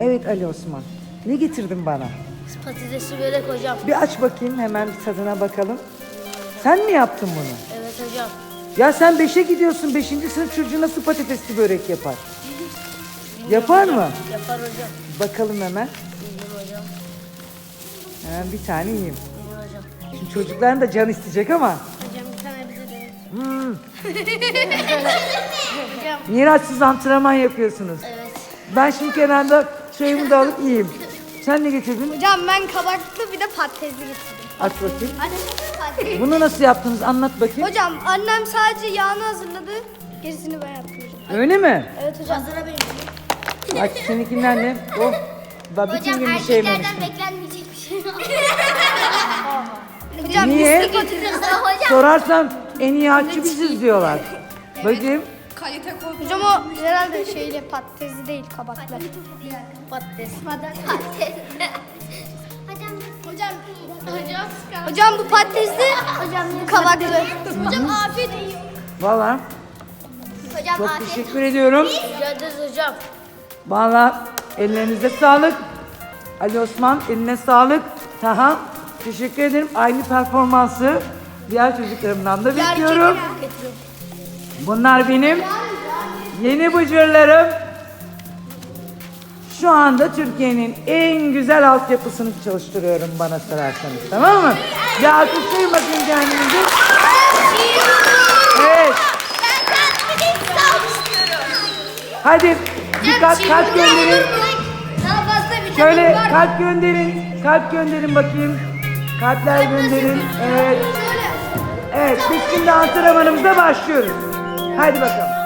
Evet Ali Osman. Ne getirdin bana? Patatesi börek hocam. Bir aç bakayım hemen bir tadına bakalım. Sen mi yaptın bunu? Evet hocam. Ya sen 5'e gidiyorsun. 5. sınıf çocuğu nasıl patatesli börek yapar? Yapar mı? Yapar hocam. Bakalım hemen. Bildim hocam. Hemen bir tane yiyeyim. Bildim hocam. Şimdi çocukların da can isteyecek ama. Hocam Hmm, Hocam. Miraçsız antrenman yapıyorsunuz. Evet. Ben şimdi kenarda çayımı da alıp yiyeyim. Sen ne getirdin? Hocam ben kabaklı bir de patatesli getirdim. Aç bakayım. Anne patates. Bunu nasıl yaptınız? Anlat bakayım. Hocam annem sadece yağını hazırladı. Gerisini ben yaptım. hocam. Öyle mi? Evet hocam. Hazıra benim. Aç seninkinden ne? Oh. Daha bütün gün bir şey yememiştim. beklenmeyecek bir şey yok. Hocam Niye? de hocam. Sorarsam en iyi aşçı biziz diyorlar. Bakayım. Hocam o herhalde şeyle patatesli değil kabaklı. Patates. Hocam hocam hocam hocam bu patatesli hocam kabaklı. Hocam afiyet Valla Hocam çok teşekkür ediyorum. Rica ederiz hocam. Valla ellerinize sağlık. Ali Osman eline sağlık. Taha teşekkür ederim. Aynı performansı diğer çocuklarımdan da bekliyorum. Bunlar benim yeni bıcırlarım. Şu anda Türkiye'nin en güzel altyapısını çalıştırıyorum bana sorarsanız. Tamam mı? Ya alkışlayın bakayım kendinizi. Evet. Hadi dikkat kalp gönderin. Fazla bir Şöyle kalp gönderin. Kalp gönderin bakayım. Kalpler gönderin. Evet. Evet biz şimdi antrenmanımıza başlıyoruz. Hadi bakalım.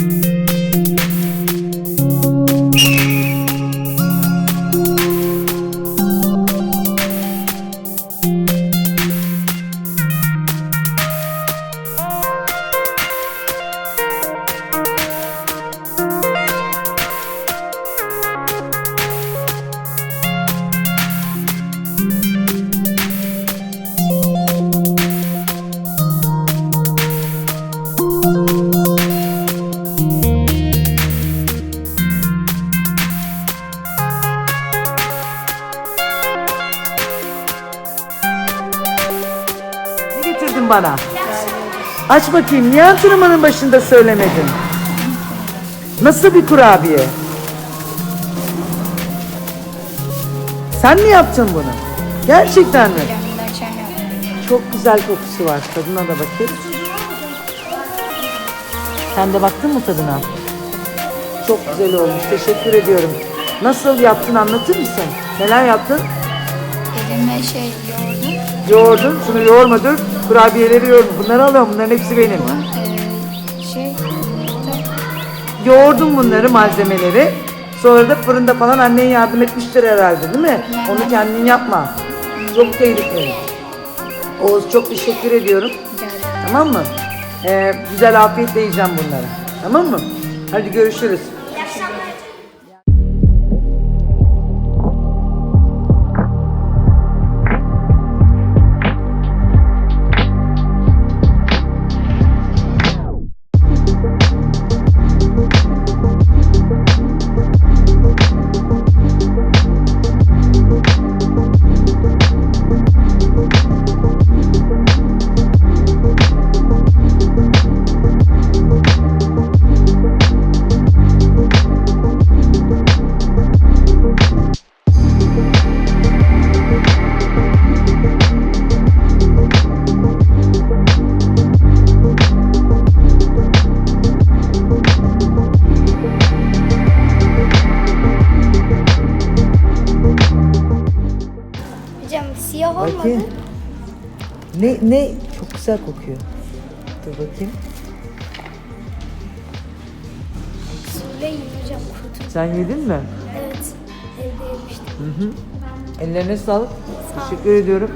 Ne bana? Aç bakayım. Niye antrenmanın başında söylemedin? Nasıl bir kurabiye? Sen mi yaptın bunu? Gerçekten mi? Çok güzel kokusu var. Tadına da bakayım. Sen de baktın mı tadına? Çok güzel olmuş. Teşekkür ediyorum. Nasıl yaptın anlatır mısın? Neler yaptın? Elime şey yoğurdum. Yoğurdun. Şunu yoğurma dur. Kurabiyeleri yoğurdun. Bunları alıyorum. Bunların hepsi benim. Ee, şey Yoğurdum bunları malzemeleri. Sonra da fırında falan annen yardım etmiştir herhalde değil mi? Onu kendin yapma. Çok tehlikeli. Oğuz çok teşekkür ediyorum. Tamam mı? Ee, güzel afiyetle yiyeceğim bunları. Tamam mı? Hadi görüşürüz. Bakayım. Ne ne çok güzel kokuyor. Dur bakayım. Söyleyin hocam kutu. Sen yedin mi? Evet. Evde yemiştim. Hı hı. Ellerine sağlık. Teşekkür ediyorum.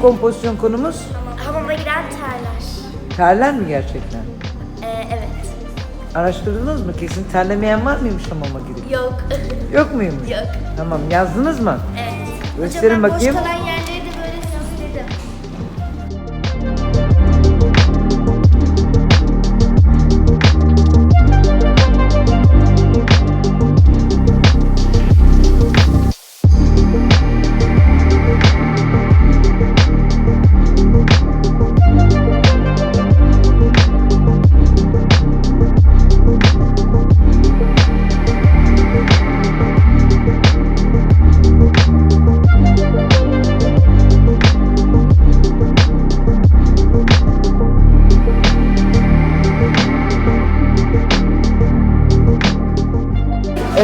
Neydi kompozisyon konumuz? Hamama giren terler. Terler mi gerçekten? Ee, evet. Araştırdınız mı? Kesin terlemeyen var mıymış hamama girip? Yok. Yok muymuş? Yok. Tamam yazdınız mı? evet. Gösterin Hocam ben bakayım. boş kalan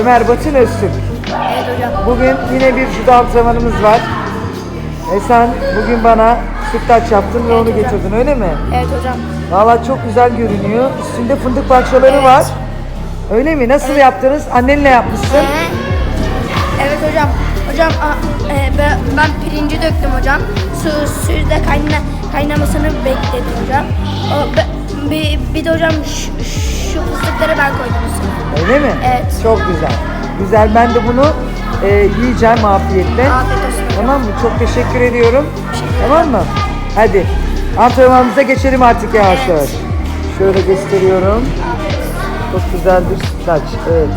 Ömer Batın Öztürk. Evet hocam. Bugün yine bir judo antrenmanımız var. E sen bugün bana sütlaç yaptın ve onu getirdin öyle mi? Evet hocam. Valla çok güzel görünüyor. Üstünde fındık parçaları var. Öyle mi? Nasıl yaptınız? Annenle yapmışsın. Evet hocam. Hocam a- e, ben, ben pirinci döktüm hocam. Su suyu da kayna, kaynamasını bekledim hocam. O, be- bir, bir de hocam şu, şu fıstıkları ben koydum üstüne. Öyle mi? Evet. Çok güzel. Güzel. Ben de bunu e, yiyeceğim afiyetle. Afiyet olsun. Tamam mı? Çok teşekkür ediyorum. Tamam mı? Hadi. Antrenmanımıza geçelim artık yavaş yavaş. Şöyle gösteriyorum. Çok güzel bir sütlaç. Evet.